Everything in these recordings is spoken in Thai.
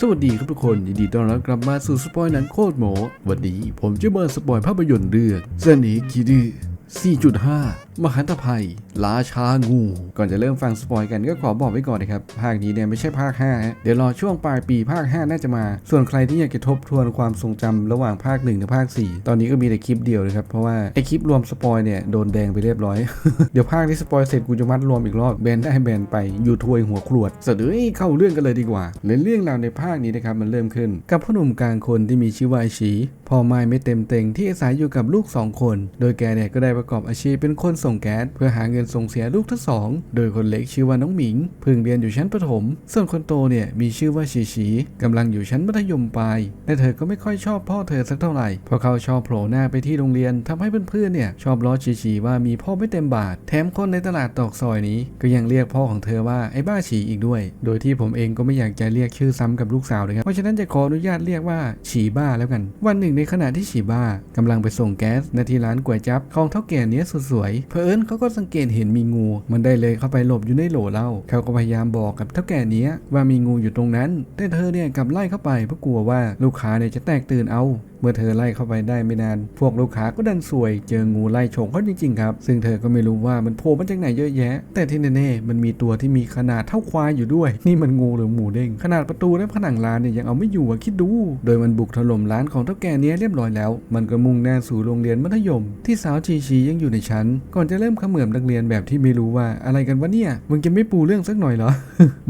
สวัสดีครับทุกคน ยินดีต้อนรับกลับมาสู่สปอยหนังโคตรหมอวันนี้ผมจะมาสปอยภาพยนตร์เรื่องเสน่ห์คิดือ4.5 มหันตภัยราชางู ก่อนจะเริ่มฟังสปอยกันก็ขอบอกไว้ก่อนนะครับ ภาคนี้เนี่ยไม่ใช่ภาค 5 เดี๋ยวรอช่วงปลายปีภาค 5 น่าจะมา ส่วนใครที่อยากจะทบทวนความทรงจำระหว่างภาค1กับภาค 4 ตอนนี้ก็มีแต่คลิปเดียวนะครับ เพราะว่าไอคลิปรวมสปอยเนี่ยโดนแดงไปเรียบร้อย เดี๋ยวภาคที่สปอยเสร็จกูจะมัดรวมอีกรอบแบนได้แบนไปอยู่ทวยหัวขรวดสะดือเข้าเรื่องกันเลยดีกว่าในเรื่องราวในภาคนี้นะครับมันเริ่มขึ้น กับพ่อหนุ่มกลางคนที่มีชื่อว่าไอชีพ่อไม้ไม่เต็มเต็งที่อาศัยอยู่กับลูกสองคน โดยแกเนี่ยก็ได้ประกอบอาชีพเป็นคนส่งแก๊สเพื่อหาเงินส่งเสียลูกทั้งสอง โดยคนเล็กชื่อว่าน้องหมิงเพิ่งเรียนอยู่ชั้นประถม ส่วนคนโตเนี่ยมีชื่อว่าชีชีกำลังอยู่ชั้นมัธยมปลายและเธอก็ไม่ค่อยชอบพ่อเธอสักเท่าไหร่เพราะเขาชอบโผล่หน้าไปที่โรงเรียนทำให้เพื่อนๆเนี่ยชอบล้อชีชีว่ามีพ่อไม่เต็มบาท แถมคนในตลาดตอกซอยนี้ ก็ยังเรียกพ่อของเธอว่าไอ้บ้าฉีอีกด้วย โดยที่ผมเองก็ไม่อยากจะเรียกชื่อซ้ำกับลูกสาวเลยครับเพราะฉะนั้นจะขออนุญาตเรียกว่าฉีบ้าแล้วกัน วันหนึ่งในขณะที่ฉีบ้ากำลังไปส่งแก๊สณที่ร้านก๋วยจั๊บของเท่าแก่เนี้ยสวยเผอิญเขาก็สังเกตเห็นมีงู มันได้เลยเข้าไปหลบอยู่ในโหลเล่าเขาก็พยายามบอกกับเท่าแก่เนี้ยว่ามีงูอยู่ตรงนั้น แต่เธอเนี่ยกลับไล่เข้าไปเพราะกลัวว่าลูกค้าเนี่ยจะแตกตื่นเอาเมื่อเธอไล่เข้าไปได้ไม่นาน พวกลูกค้าก็ดันสวย เจองูไล่ฉกเขาจริงๆครับ ซึ่งเธอก็ไม่รู้ว่ามันโผล่มาจากไหนเยอะแยะ แต่ที่แน่ๆมันมีตัวที่มีขนาดเท่าควายอยู่ด้วย นี่มันงูหรือหมูเด้ง ขนาดประตูและผนังร้านเนี่ยยังเอาไม่อยู่อะคิดดู โดยมันบุกถล่มร้านของเท่าแก่เนี้ยเรียบร้อยแล้ว มันก็มุ่งหน้าสู่โรงเรียนมัธยม ที่สาวชีชียังอยู่ในชั้น ก่อนจะเริ่มขมือบนักเรียนแบบที่ไม่รู้ว่าอะไรกันวะเนี่ยมึงจะไม่ปูเรื่องสักหน่อยเหรอ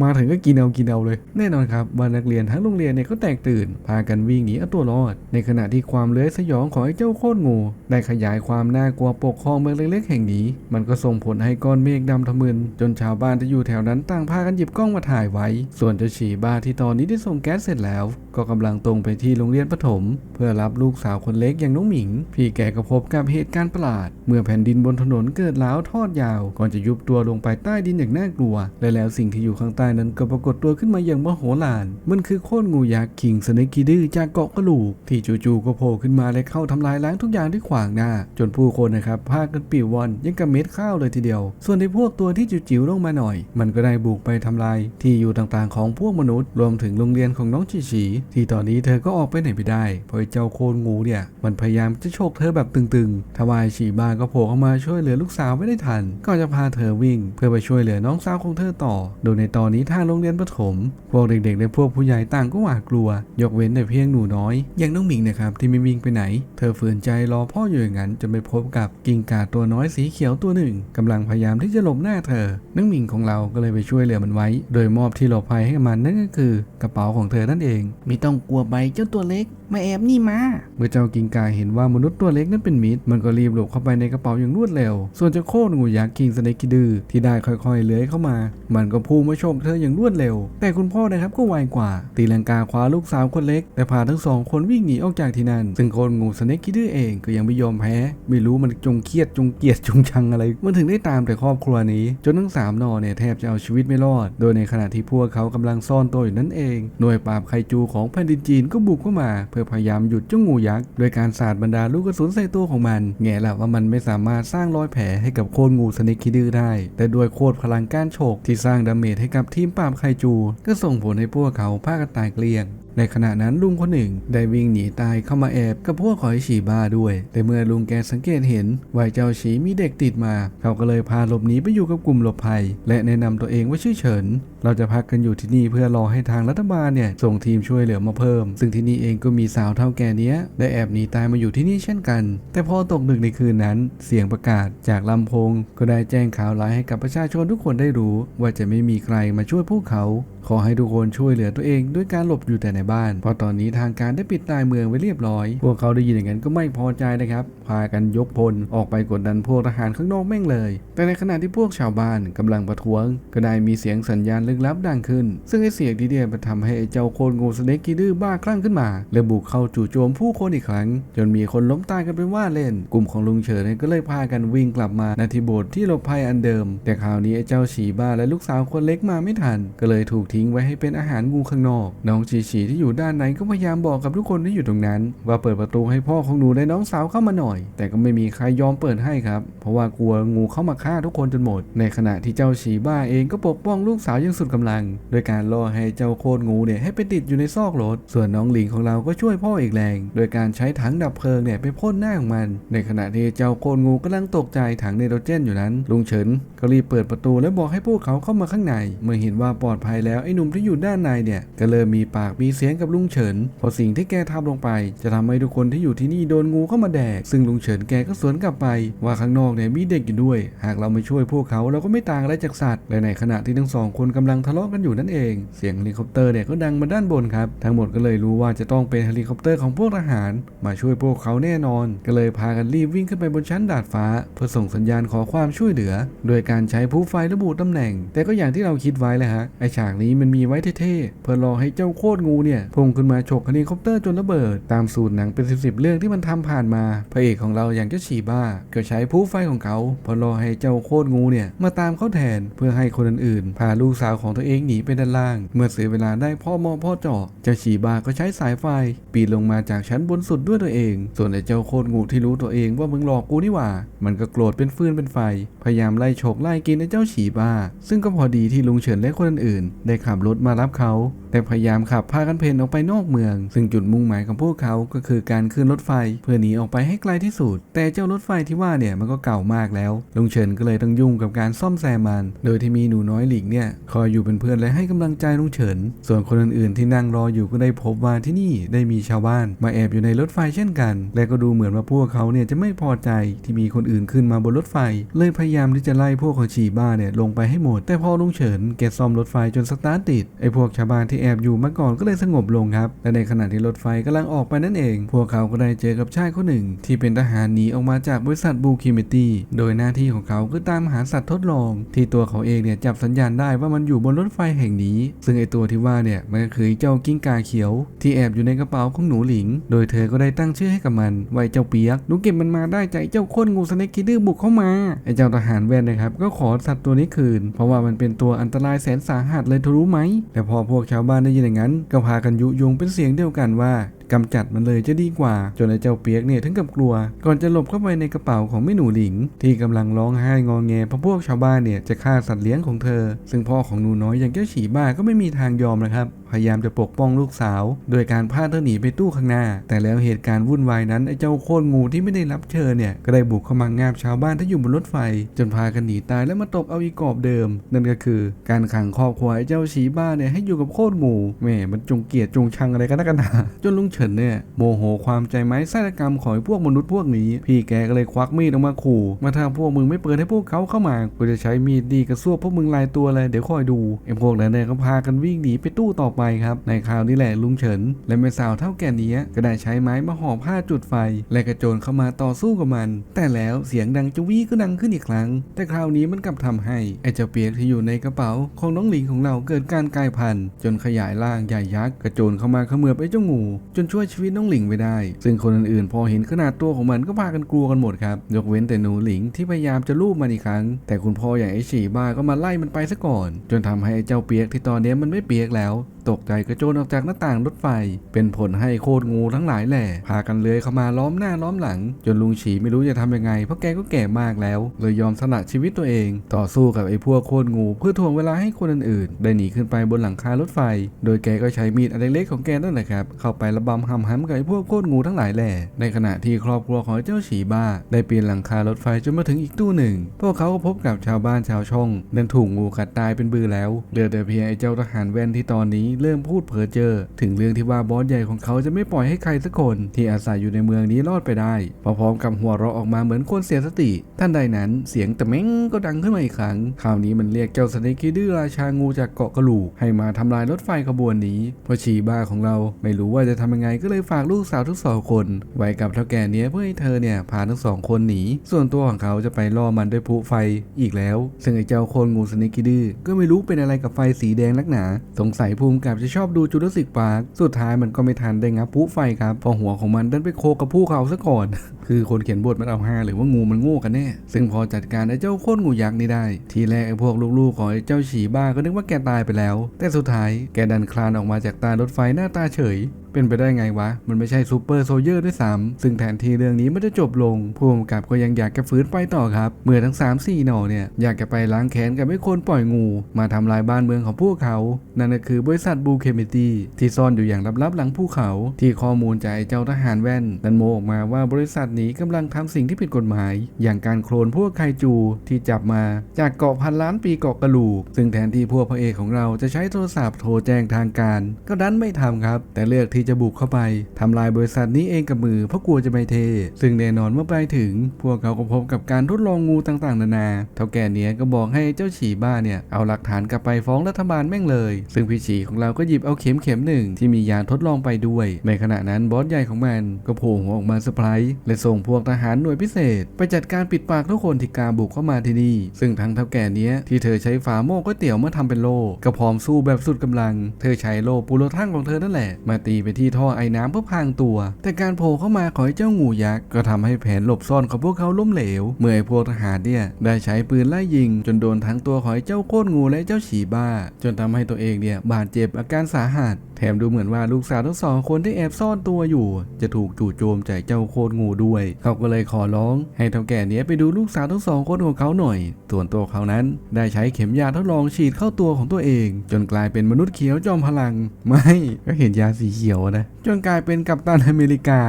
มาถึงก็กินเอากินเอาเลย แน่นอนครับว่านักเรียนทั้งโรงเรียนเนี่ยก็แตกตื่น พากันวิ่งหนีเอาตัวรอดในขณะที่ความเลื้อยสยองของไอ้เจ้าโคตรงูได้ขยายความน่ากลัวปกครองเมืองเล็กๆแห่งนี้ มันก็ส่งผลให้ก้อนเมฆดำทะมึน จนชาวบ้านที่อยู่แถวนั้นต่างพากันหยิบกล้องมาถ่ายไว้ ส่วนเจ้าฉีบ้าที่ตอนนี้ได้ส่งแก๊สเสร็จแล้ว ก็กำลังตรงไปที่โรงเรียนประถม เพื่อรับลูกสาวคนเล็กอย่างน้องหมิง พี่แกก็พบกับเหตุการณ์ประหลาด เมื่อแผ่นดินบนถนนเกิดร้าวทอดยาว ก่อนจะยุบตัวลงไปใต้ดินอย่างน่ากลัว และแล้วสิ่งที่อยู่ข้างใต้นั้นก็ปรากฏตัวขึ้นมาอย่างมโหฬารมันคือโคตรงูยักษ์คิงสเนกิดื้อจากเกาะกระลูกที่จู่จู่ก็โผล่ขึ้นมาและเข้าทำลายล้างทุกอย่างที่ขวางหน้า จนผู้คนนะครับพากันปิววอนยังกับเม็ดข้าวเลยทีเดียว ส่วนในพวกตัวที่จิ๋วๆลงมาหน่อย มันก็ได้บุกไปทำลายที่อยู่ต่างๆของพวกมนุษย์รวมถึงโรงเรียนของน้องชีชีที่ตอนนี้เธอก็ออกไปไหนไม่ได้เพราะเจ้าโคตรงูเนี่ย มันพยายามจะโชกเธอแบบตึงๆทวายชีบ้าก็โผล่เข้ามาช่วยเหลือลูกสาวไม่ได้ทัน ก็จะพาเธอวิ่ง เพื่อไปช่วยเหลือน้องสาวของเธอต่อ โดยในตอนนี้ทางโรงเรียนประถม พวกเด็กๆและพวกผู้ใหญ่ต่างก็หวาดกลัว ยกเว้นแต่เพียงหนูน้อย อย่างน้องหมิงนะครับที่ไม่วิ่งไปไหน เธอฝืนใจรอพ่ออยู่อย่างนั้นจนไปพบกับกิ้งก่าตัวน้อยสีเขียวตัวหนึ่งกำลังพยายามที่จะหลบหน้าเธอน้องหมิงของเราก็เลยไปช่วยเหลือมันไว้ โดยมอบที่หลบภัยให้มันนั่นก็คือกระเป๋าของเธอนั่นเอง ไม่ต้องกลัวใบเจ้าตัวเล็กมาแอบนี่มา เมื่อเจ้ากิงกาเห็นว่ามนุษย์ตัวเล็กนั้นเป็นมิตร มันก็รีบหลบเข้าไปในกระเป๋าอย่างรวดเร็ว ส่วนเจ้าโคตรงูยักษ์คิงสเนกิดือที่ได้ค่อยๆเลื้อยเข้ามา มันก็พุ่งมาโฉกเธออย่างรวดเร็ว แต่คุณพ่อนะครับก็ไวกว่า ตีลังกาคว้าลูกสาวคนเล็ก แต่พาทั้งสองคนวิ่งหนีออกจากที่นั่น ซึ่งโคตรงูสเนกคิดือเองก็ยังไม่ยอมแพ้ ไม่รู้มันจงเครียดจงเกลียดจงชังอะไร มันถึงได้ตามแต่ครอบครัวนี้ จนทั้งสามนอเนี่ยแทบจะเอาชีวิตไม่รอด โดยในขณะที่พวกเขากำลังซ่อนตัวอยู่นั่นเอง หน่วยปราบไคจูของแผ่นดินจีนก็บุกเข้ามา เพื่อพยายามหยุดเจ้างูยักษ์โดยการสาดบรรดาลูกกระสุนใส่ตัวของมันแง่ละว่ามันไม่สามารถสร้างรอยแผลให้กับโคตรงูสเนกคิดื้อได้ แต่ด้วยโคตรพลังการโฉกที่สร้างดาเมจให้กับทีมปราบไคจู ก็ส่งผลให้พวกเขาพากันตายเกลี้ยง ในขณะนั้นลุงคนหนึ่งได้วิ่งหนีตายเข้ามาแอบกับพวกของไอฉีบ้าด้วย แต่เมื่อลุงแกสังเกตเห็นว่าเจ้าฉีมีเด็กติดมา เขาก็เลยพาหลบหนีไปอยู่กับกลุ่มหลบภัย และแนะนำตัวเองว่าชื่อเฉิน เราจะพักกันอยู่ที่นี่เพื่อรอให้ทางรัฐบาลเนี่ยส่งทีมช่วยเหลือมาเพิ่ม ซึ่งที่นี่เองก็มีสาวเท่าแก่เนี้ยได้แอบหนีตายมาอยู่ที่นี่เช่นกัน แต่พอตกดึกในคืนนั้น เสียงประกาศจากลำโพง ก็ได้แจ้งข่าวร้ายให้กับประชาชนทุกคนได้รู้ ว่าจะไม่มีใครมาช่วยพวกเขา ขอให้ทุกคนช่วยเหลือตัวเองด้วยการหลบอยู่แต่ในบ้าน เพราะตอนนี้ทางการได้ปิดตายเมืองไว้เรียบร้อย พวกเขาได้ยินอย่างนั้นก็ไม่พอใจนะครับ พากันยกพลออกไปกดดันพวกทหารข้างนอกแม่งเลย แต่ในขณะที่พวกชาวบ้านกำลังประท้วง ก็ได้มีเสียงสัญญาณลึกลับดังขึ้น ซึ่งไอเสียงนี้เนี่ยมันทำให้ไอ้เจ้าโคนงูสเนกกีดื้อบ้าคลั่งขึ้นมาและบุกเข้าจู่โจมผู้คนอีกครั้ง จนมีคนล้มตายกันเป็นว่าเล่น กลุ่มของลุงเฉินก็เลยพากันวิ่งกลับมาณที่โบสถ์ที่หลบภัยอันเดิม แต่คราวนี้ไอ้เจ้าฉีบ้าและลูกสาวคนเล็กมาไม่ทัน ก็เลยถูกทิ้งไว้ให้เป็นอาหารงูข้างนอก น้องฉีฉีที่อยู่ด้านในก็พยายามบอกกับทุกคนที่อยู่ตรงนั้น ว่าเปิดประตูให้พ่อของหนูและน้องสาวเข้ามาหน่อย แต่ก็ไม่มีใครยอมเปิดให้ครับ เพราะว่ากลัวงูเข้ามาฆ่าทุกคนจนหมด ในขณะที่เจ้าฉีบ้าเองก็ปกป้องลูกสาวอย่างสุดดกำลัง โดยการล่อให้เจ้าโคตรงูเนี่ยให้ไปติดอยู่ในซอกรถ ส่วนน้องหลิงของเราก็ช่วยพ่ออีกแรง โดยการใช้ถังดับเพลิงเนี่ยไปพ่นหน้าของมัน ในขณะที่เจ้าโคตรงูกำลังตกใจถังไนโตรเจนอยู่นั้น ลุงเฉินก็รีบเปิดประตูแล้วบอกให้พวกเขาเข้ามาข้างใน เมื่อเห็นว่าปลอดภัยแล้วไอ้หนุ่มที่อยู่ด้านในเนี่ยก็เริ่มมีปากมีเสียงกับลุงเฉินเพราะสิ่งที่แกทำลงไป จะทำให้ทุกคนที่อยู่ที่นี่โดนงูเข้ามาแดก ซึ่งลุงเฉินแกก็สวนกลับไป ว่าข้างนอกเนี่ยมีเด็กอยู่ด้วย หากเราไม่ช่วยพวกเขาเราก็ไม่ต่างอะไรจากสัตว์และในขณะที่ทั้งสองคนกำลังทะเลาะกันอยู่นั่นเอง เสียงเฮลิคอปเตอร์เนี่ยก็ดังมาด้านบนครับทั้งหมดก็เลยรู้ว่าจะต้องเป็นเฮลิคอปเตอร์ของพวกทหาร มาช่วยพวกเขาแน่นอน ก็เลยพากันรีบวิ่งขึ้นไปบนชั้นดาดฟ้า เพื่อส่งสัญญาณขอความช่วยเหลือ โดยการใช้ผู้ไฟระบุตำแหน่ง แต่ก็อย่างที่เราคิดไว้แหละฮะไอฉากนี้มันมีไว้เท่ๆเพื่อรอให้เจ้าโคตรงูเนี่ยพุ่งขึ้นมาฉกเฮลิคอปเตอร์จนระเบิด ตามสูตรหนังเป็นสิบๆเรื่องที่มันทำผ่านมา พระเอกของเราอย่างเจ้าฉีบ้า ก็ใช้ผู้ไฟของเขาเพื่อรอให้เจ้าโคตรงูเนี่ยมาตามเขาแทนเพื่อให้คนอื่นๆพาลูกสาวของตัวเองหนีไปด้านล่าง เมื่อเสียเวลาได้พ่อมอพ่อจาะเจ้าฉีบ้าก็ใช้สายไฟ ปีนลงมาจากชั้นบนสุดด้วยตัวเอง ส่วนไอ้เจ้าโคตรงูที่รู้ตัวเองว่ามึงหลอกกูนี่หว่า มันก็โกรธเป็นฟืนเป็นไฟ พยายามไล่ฉกไล่กินไอ้เจ้าฉีบ้า ซึ่งก็พอดีที่ลุงเฉินและคนอื่นๆได้ขับรถมารับเขา แต่พยายามขับพากันเพนออกไปนอกเมือง ซึ่งจุดมุ่งหมายของพวกเขาก็คือการขึ้นรถไฟ เพื่อหนีออกไปให้ไกลที่สุด แต่เจ้ารถไฟที่ว่าเนี่ยมันก็เก่ามากแล้ว ลุงเฉินก็เลยต้องยุ่งกับการซ่อมแซมมัน โดยที่มีหนูน้อยหลิงเนี่ยคอยอยู่เป็นเพื่อนและให้กำลังใจลุงเฉิน ส่วนคนอื่นๆที่นั่งรออยู่ก็ได้พบว่าที่นี่ได้มีชาวบ้าน มาแอบอยู่ในรถไฟเช่นกัน และก็ดูเหมือนว่าพวกเขาเนี่ยจะไม่พอใจที่มีคนอื่นขึ้นมาบนรถไฟ เลยพยายามที่จะไล่พวกของชีบ้าเนี่ยลงไปให้หมด แต่พอลุงเฉินแกซ่อมรถไฟจนสตาร์ทติดไอ้พวกชาวบ้านที่แอบอยู่มาก่อนก็เลยสงบลงครับและในขณะที่รถไฟกำลังออกไปนั่นเอง พวกเขาก็ได้เจอกับชายคนหนึ่ง ที่เป็นทหารหนีออกมาจากบริษัทบูคิมิตี้โดยหน้าที่ของเขาคือตามหาสัตว์ทดลอง ที่ตัวเขาเองเนี่ยจับสัญญาณได้ว่ามันอยู่บนรถไฟแห่งนี้ ซึ่งไอตัวที่ว่าเนี่ยมันก็คือเจ้ากิ้งกาเขียว ที่แอบอยู่ในกระเป๋าของหนูหลิง โดยเธอก็ได้ตั้งชื่อให้กับมันไว้เจ้าเปียกหนูเก็บมันมาได้ใจเจ้าโค้นงูสเนกคิดดื้อบุกเข้ามาไอเจ้าทหารแว่นนะครับก็ขอสัตว์ตัวนี้คืน เพราะว่ามันเป็นตัวอันตรายแสนสาหัสเลยเธอรู้ไหม แต่พอพวกชาวบ้านได้ยินอย่างนั้น ก็พากันยุยงเป็นเสียงเดียวกันว่ากำจัดมันเลยจะดีกว่า จนไอ้เจ้าเปียกเนี่ยถึงกับกลัว ก่อนจะหลบเข้าไปในกระเป๋าของแม่หนูหลิง ที่กำลังร้องไห้งอแงเพราะพวกชาวบ้านเนี่ยจะฆ่าสัตว์เลี้ยงของเธอ ซึ่งพ่อของหนูน้อยอย่างเจ้าฉีบ้าก็ไม่มีทางยอมนะครับพยายามจะปกป้องลูกสาว โดยการพาเธอหนีไปตู้ข้างหน้า แต่แล้วเหตุการณ์วุ่นวายนั้นไอ้เจ้าโคตรงูที่ไม่ได้รับเชิญเนี่ยก็ได้บุกเข้ามางาบชาวบ้านที่อยู่บนรถไฟ จนพากันหนีตายและมาตกเอาอีกอบเดิม นั่นก็คือ การขังครอบครัวไอ้เจ้าฉีบ้าเนี่ยให้อยู่กับโคตรงูแม่มันจงเกลียดจงชังอะไรกันนักกันหนาจนลุงฉินเนี่ยโมโหความใจไม้ไส้กรรมของพวกมนุษย์พวกนี้ พี่แกก็เลยควักมีดออกมาขู่ มาถ้าพวกมึงไม่เปิดให้พวกเขาเข้ามากูจะใช้มีดดีกระซวกพวกมึงลายตัวเลยเดี๋ยวคอยดูไอ้พวกนั้นเนี่ยก็พากันวิ่งหนีไปตู้ต่อไปครับในคราวนี้แหละลุงเฉิน และแม่สาวเท่าแก่นี้ก็ได้ใช้ไม้มาห่อผ้าจุดไฟ และกระโจนเข้ามาต่อสู้กับมัน แต่แล้วเสียงดังจะวีก็ดังขึ้นอีกครั้ง แต่คราวนี้มันกลับทำให้ไอ้เจ้าเปียกที่อยู่ในกระเป๋าของน้องหลิงของเราเกิดการกลายพันธุ์จนขยายร่างใหญ่ยักษ์กระโจนเข้ามาเขมือบไอ้เจ้างู จนช่วยชีวิตน้องหลิงไว้ได้ ซึ่งคนอื่นๆ พอเห็นขนาดตัวของมันก็พากันกลัวกันหมดครับ ยกเว้นแต่หนูหลิงที่พยายามจะลูบมันอีกครั้ง แต่คุณพ่ออย่างไอฉีบ้าก็มาไล่มันไปซะก่อน จนทำให้ไอ้เจ้าเปียกที่ตอนนี้มันไม่เปียกแล้ว ตกใจกระโจนออกจากหน้าต่างรถไฟ เป็นผลให้โคตรงูทั้งหลายแหล่พากันเลื้อยเข้ามาล้อมหน้าล้อมหลัง จนลุงฉีไม่รู้จะทำยังไง เพราะแกก็แก่มากแล้ว เลยยอมสละชีวิตตัวเอง ต่อสู้กับไอ้พวกโคตรงู เพื่อทวงเวลาให้คนอื่นๆ ได้หนีขึ้นไปบนหลังคารถไฟ โดยแกก็ใช้มีดอันเล็กๆของแกนั่นแหละครับ เข้าไประบำหำห้ำกับไอ้พวกโคตรงูทั้งหลายแหล่ ในขณะที่ครอบครัวของเจ้าฉีบ้า ได้ปีนหลังคารถไฟจนมาถึงอีกตู้หนึ่ง พวกเขาก็พบกับชาวบ้านชาวช่องนั้นถูกงูกัดตายเป็นบือแล้วเหลือแต่เพียงไอ้เจ้าทหารแว่นที่ตอนนี้เริ่มพูดเพ้อเจอ ถึงเรื่องที่ว่าบอสใหญ่ของเขาจะไม่ปล่อยให้ใครสักคนที่อาศัยอยู่ในเมืองนี้รอดไปได้พร้อมๆกับหัวเราะออกมาเหมือนคนเสียสติ ท่านใดนั้นเสียงตะเม้งก็ดังขึ้นมาอีกครั้ง คราวนี้มันเรียกเจ้าสเนกิดื้อราชางูจากเกาะกระลูกให้มาทำลายรถไฟขบวนนี้เพราะชีบ้าของเราไม่รู้ว่าจะทำยังไงก็เลยฝากลูกสาวทั้งสองคนไว้กับเท่าแก่เนี้ยเพื่อให้เธอเนี่ยพาทั้งสองคนหนี ส่วนตัวของเขาจะไปล่อมันด้วยพลุไฟอีกแล้ว ซึ่งไอ้เจ้าคนงูสเนกิดื้อก็ไม่รู้เป็นอะไรกับไฟสีแดงนักหนา สงสัยภูมิกับจะชอบดูจูราสสิกปาร์คสุดท้ายมันก็ไม่ทันได้งับผู้ไฟครับเพอหัวของมันดันไปโคกับผู้เขาซะก่อน คือคนเขียนบทมันเอาฮาหรือว่างูมันโง่กันแน่ ซึ่งพอจัดการไอ้เจ้าโคตรงูยักษ์นี่ได้ ทีแรกไอ้พวกลูกๆของไอ้เจ้าฉีบ้าก็นึกว่าแกตายไปแล้ว แต่สุดท้ายแกดันคลานออกมาจากตารถไฟหน้าตาเฉยเป็นไปได้ไงวะ มันไม่ใช่ซูเปอร์โซเยอร์ด้วยซ้ำซึ่งแทนที่เรื่องนี้มันจะจบลงผู้กำกับก็ยังอยากจะฟื้นไปต่อครับ เมื่อทั้ง 3 4 หน่อเนี่ย อยากจะไปล้างแค้นกับไอ้คนปล่อยงู มาทำลายบ้านเมืองของพวกเขา นั่นก็คือบริษัทบูเคมิตี้ที่ซ่อนอยู่อย่างลับๆหลังภูเขา ที่ข้อมูลจากไอ้เจ้าทหารแว่นนั้นโมออกมาว่าบริษัทนี้กำลังทำสิ่งที่ผิดกฎหมาย อย่างการโคลนพวกไคจูที่จับมาจากเกาะพันล้านปีเกาะกระลูก ซึ่งแทนที่พวกพระเอกของเราจะใช้โทรศัพท์โทรแจ้งทางการ ก็ดันไม่ทำครับ แต่เลือกที่จะบุกเข้าไปทำลายบริษัทนี้เองกับมือเพราะกลัวจะไม่เท ซึ่งแน่นอนเมื่อไปถึง พวกเขาก็พบกับการทดลองงูต่างๆ นานา เท่าแก่เนี้ยก็บอกให้เจ้าฉีบ้าเนี่ยเอาหลักฐานกลับไปฟ้องรัฐบาลแม่งเลย ซึ่งพี่ฉีของเราก็หยิบเอาเข็มเข็มหนึ่งที่มียาทดลองไปด้วย ในขณะนั้นบอสใหญ่ของมันก็โผล่หัวออกมาเซอร์ไพรส์และส่งพวกทหารหน่วยพิเศษ ไปจัดการปิดปากทุกคนที่กล้าบุกเข้ามาที่นี่ ซึ่งทั้งเท่าแก่เนี้ยที่เธอใช้ฝาหม้อก๋วยเตี๋ยวมาทำเป็นโล่ก็พร้อมสู้แบบสุดกำลัง เธอใช้โล่ปูโรทั่งของเธอนั่นแหละ มาตีไปที่ท่อไอ้น้ำเพื่อพรางตัว แต่การโผล่เข้ามาของเจ้างูยักษ์ก็ทำให้แผนหลบซ่อนของพวกเขาล้มเหลว เมื่อไอ้พวกทหารเนี่ยได้ใช้ปืนไล่ยิง จนโดนทั้งตัวของเจ้าโคตรงูและเจ้าฉีบ้า จนทำให้ตัวเองเนี่ยบาดเจ็บอาการสาหัส แถมดูเหมือนว่าลูกสาวทั้งสองคนที่แอบซ่อนตัวอยู่ จะถูกจู่โจมจากเจ้าโคตรงูด้วย เขาก็เลยขอร้อง ให้เท่าแก่เนี้ยไปดูลูกสาวทั้งสองคนของเขาหน่อย ส่วนตัวเขานั้นได้ใช้เข็มยาทดลองฉีดเข้าตัวของตัวเอง จนกลายเป็นมนุษย์เขียวจอมพลัง ไม่ก็เห็นยาสีเขียวนะ จนกลายเป็นกัปตันอเมริกา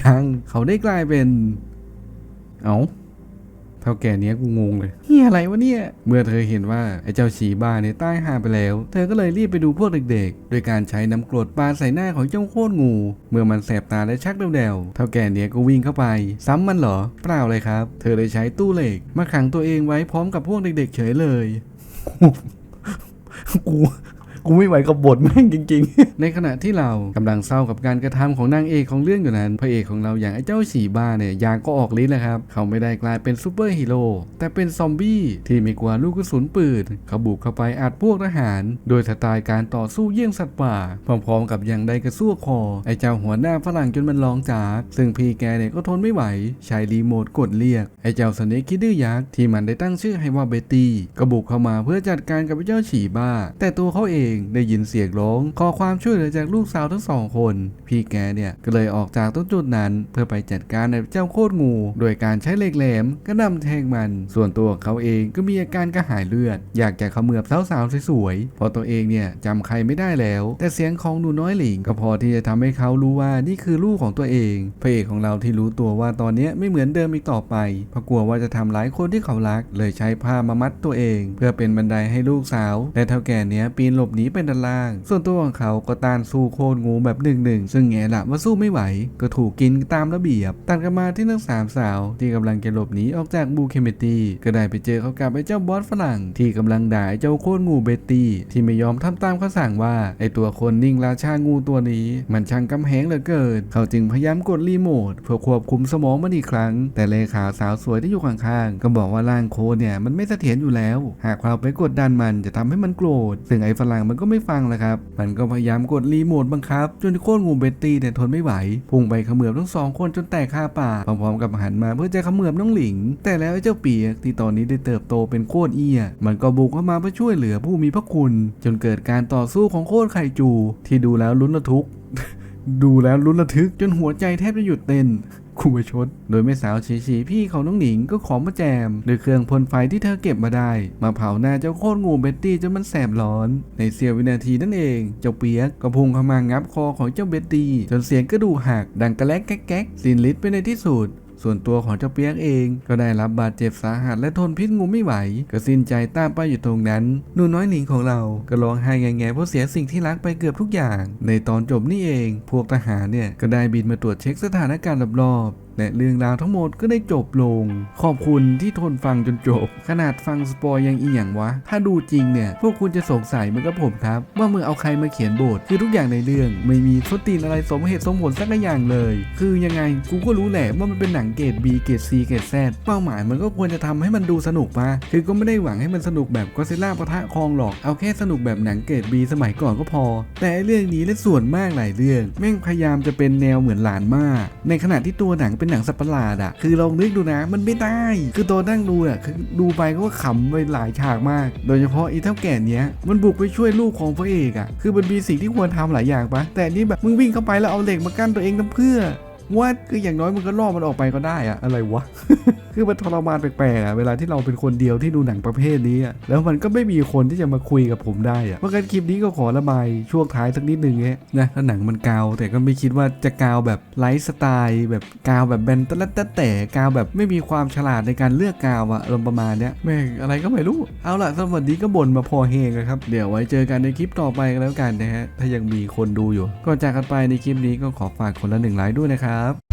ยัง เขาได้กลายเป็น เอา เท่าแก่เนี้ยกูงงเลยเฮียอะไรวะเนี่ย เมื่อเธอเห็นว่าไอ้เจ้าฉีบ้าเนี่ยตายห่าไปแล้ว เธอก็เลยรีบไปดูพวกเด็กๆ โดยการใช้น้ำกรดปาใส่หน้าของเจ้าโคตรงู เมื่อมันแสบตาและชักเดวๆเท่าแก่เนี้ยก็วิ่งเข้าไป ซ้ำมันเหรอ เปล่าเลยครับ เธอเลยใช้ตู้เหล็ก มาขังตัวเองไว้พร้อมกับพวกเด็กๆ เฉยเลย กู กูไม่ไหวกับบทแม่งจริง ๆ ในขณะที่เรากำลังเศร้ากับการกระทำของนางเอกของเรื่องอยู่นั้นพระเอกของเราอย่างไอ้เจ้าฉีบ้าเนี่ยยางก็ออกฤทธิ์แล้วครับ เขาไม่ได้กลายเป็นซูเปอร์ฮีโร่แต่เป็นซอมบี้ที่ไม่กลัวลูกกระสุนปืนเขาบุกเข้าไปอัดพวกทหาร โดยสไตล์การต่อสู้เยี่ยงสัตว์ป่า พร้อมๆ กับยังได้กระซวกคอ ไอ้เจ้าหัวหน้าฝรั่งจนมันร้องจาก ซึ่งพี่แกเนี่ยก็ทนไม่ไหวใช้รีโมทกดเรียก ไอ้เจ้าสเนคคิดดื้อยักษ์ที่มันได้ตั้งชื่อให้ว่าเบตตี้ก็บุกเข้ามาเพื่อจัดการกับไอ้เจ้าฉีบ้า แต่ตัวเขาเองได้ยินเสียงร้องขอความช่วยเหลือจากลูกสาวทั้งสองคน พี่แกเนี่ยก็เลยออกจากตรงจุดนั้น เพื่อไปจัดการกับเจ้าโคตรงู โดยการใช้เหล็กแหลมกระนำแทงมัน ส่วนตัวเขาเองก็มีอาการกระหายเลือด อยากจะเขมือบสาวๆสวยๆพราะตัวเองเนี่ยจำใครไม่ได้แล้ว แต่เสียงของหนูน้อยหลิงก็พอที่จะทำให้เขารู้ว่านี่คือลูกของตัวเองพระเอกของเราที่รู้ตัวว่าตอนนี้ไม่เหมือนเดิมอีกต่อไปเพราะกลัวว่าจะทำร้ายคนที่เขารัก เลยใช้ผ้ามามัดตัวเอง เพื่อเป็นบันไดให้ลูกสาวและเท่าแก่เนี้ยปีนหลบหนีไปด้านล่าง ส่วนตัวของเขาก็ต้านสู้โคตรงูแบบหนึ่งหนึ่งซึ่งแง่ละว่าสู้ไม่ไหว ก็ถูกกินตามระเบียบตัดกันมาที่ทั้งสามสาว ที่กำลังจะหลบหนีออกจากบูเคเมตีก็ได้ไปเจอเขากับไอ้เจ้าบอสฝรั่ง ที่กำลังด่าไอ้เจ้าโคตรงูเบตตี้ที่ไม่ยอมทำตามคำสั่งว่าไอ้ตัวคนนิ่งราชางูตัวนี้ มันช่างกำแหงเหลือเกิน เขาจึงพยายามกดรีโมทเพื่อควบคุมสมองมันอีกครั้ง แต่เลขาสาวสวยที่อยู่ข้างๆก็บอกว่าร่างโคดเนี่ยมันไม่เสถียรอยู่แล้ว หากเราไปกดดันมันจะทำให้มันโกรธ ซึ่งไอ้ฝรั่งมันก็ไม่ฟังแหละครับ มันก็พยายามกดรีโมทบังคับ จนโคตรงูเบตตี้เนี่ทนไม่ไหว พุ่งไปเขมือบทั้งสองคนจนแตกคาปากพร้อมๆกับหันมาเพื่อจะเขมือบน้องหลิง แต่แล้วไอ้เจ้าเปียกที่ตอนนี้ได้เติบโตเป็นโคตรเอียมันก็บุกเข้ามาเพื่อช่วยเหลือผู้มีพระคุณ จนเกิดการต่อสู้ของโคตรไคจู ที่ดูแล้วลุ้นระทุก ดูแล้วลุ้นระทึกจนหัวใจแทบจะหยุดเต้น คูประชด โดยแม่สาวชีชีพี่ของน้องหนิงก็ขอมาแจมด้วยเครื่องพ่นไฟที่เธอเก็บมาได้ มาเผาหน้าเจ้าโคตรงูเบ็ตตี้จนมันแสบร้อน ในเสี้ยววินาทีนั่นเอง เจ้าเปียกก็พุ่งเข้ามางับคอของเจ้าเบ็ตตี้จนเสียงกระดูหักดังกระแลกแก๊กๆสิ้นฤทธิ์ไปในที่สุด ส่วนตัวของเจ้าเปียกเองก็ได้รับบาดเจ็บสาหัสและทนพิษงูไม่ไหว ก็สิ้นใจตามไปอยู่ตรงนั้นหนูน้อยหนิงของเราก็ร้องไห้แง่ๆเพราะเสียสิ่งที่รักไปเกือบทุกอย่าง ในตอนจบนี่เอง พวกทหารเนี่ยก็ได้บินมาตรวจเช็คสถานการณ์รอบๆและเรื่องราวทั้งหมดก็ได้จบลง ขอบคุณที่ทนฟังจนจบ ขนาดฟังสปอยยังอีหยังวะ ถ้าดูจริงเนี่ย พวกคุณจะสงสัยเหมือนกับผมครับ ว่ามึงเอาใครมาเขียนบท คือทุกอย่างในเรื่อง ไม่มีทศตีนอะไรสมเหตุสมผลสักอย่างเลย คือยังไงกูก็รู้แหละว่ามันเป็นหนังเกรด B เกรด C เกรด Z เป้าหมายมันก็ควรจะทำให้มันดูสนุกปะคือก็ไม่ได้หวังให้มันสนุกแบบก็ซิล่าปะทะคองหรอกเอาแค่สนุกแบบหนังเกรด B สมัยก่อนก็พอ แต่เรื่องนี้และส่วนมากหลายเรื่อง แม่งพยายามจะเป็นแนวเหมือนหลานมาก ในขณะที่ตัวหนังเป็นหนังสัตว์ประหลาดอะคือลองนึกดูนะมันไม่ได้ คือตัวนั่งดูอะคือดูไปก็ขำไปหลายฉากมาก โดยเฉพาะอีเท่าแก่เนี้ยมันบุกไปช่วยลูกของพระเอกอะคือมันมีสิ่งที่ควรทำหลายอย่างปะแต่นนี่แบบมึงวิ่งเข้าไปแล้วเอาเหล็กมากั้นตัวเองทำเพื่อ ว่าคืออย่างน้อยมึงก็ล่อมันออกไปก็ได้อะอะไรวะคือมันทรมานแปลกๆอะเวลาที่เราเป็นคนเดียวที่ดูหนังประเภทนี้อะแล้วมันก็ไม่มีคนที่จะมาคุยกับผมได้อะเพราะงั้นคลิปนี้ก็ขอระบายช่วงท้ายสักนิดนึงเนะถ้าหนังมันกาว แต่ก็ไม่คิดว่าจะกาวแบบไลฟ์สไตล์แบบกาวแบบแบนตะละตะแต่กาวแบบไม่มีความฉลาดในการเลือกกาวอะอารมประมาณเนี้ยแม่งอะไรก็ไม่รู้เอาล่ะสวันนี้ก็บ่นมาพอเฮงนะครับเดี๋ยวไว้เจอกันในคลิปต่อไปกันแล้วกันนะฮะถ้ายังมีคนดูอยู่ก่อนจากกันไปในคลิปนี้ก็ขอฝากคนละหนึ่งไลค์ด้วยนะครับ